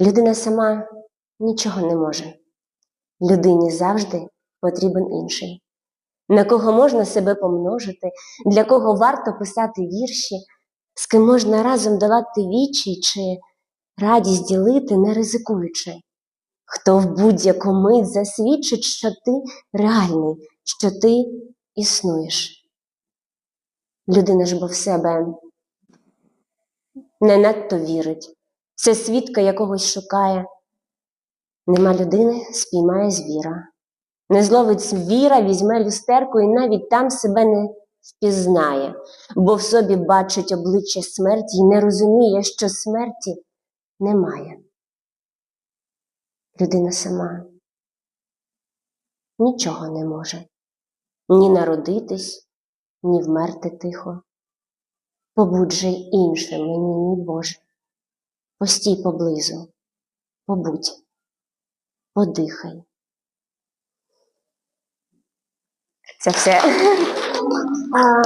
Людина сама нічого не може. Людині завжди потрібен інший, на кого можна себе помножити, для кого варто писати вірші, з ким можна разом давати вічі чи радість ділити, не ризикуючи. Хто в будь-яку мить засвідчить, що ти реальний, що ти існуєш. Людина ж бо в себе не надто вірить, це свідка якогось шукає. Нема людини, спіймає звіра. Не зловить звіра, візьме люстерку і навіть там себе не впізнає, бо в собі бачить обличчя смерті і не розуміє, що смерті немає. Людина сама нічого не може ні народитись, ні вмерти тихо. Побудь же іншим мені, мій Боже, постій поблизу, побудь, подихай. Це все. А,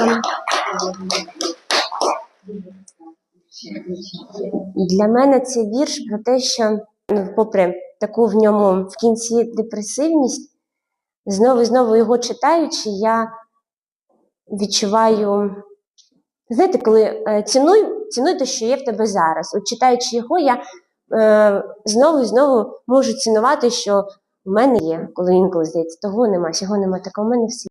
Для мене це вірш про те, що, ну, попри таку в ньому в кінці депресивність, знову і знову його читаючи, я відчуваю, знаєте, коли е, цінуй, цінуй те, що є в тебе зараз. От читаючи його, я е, знову і знову можу цінувати, що в мене є, коли інколи здається, того нема, сього нема, такого в мене все.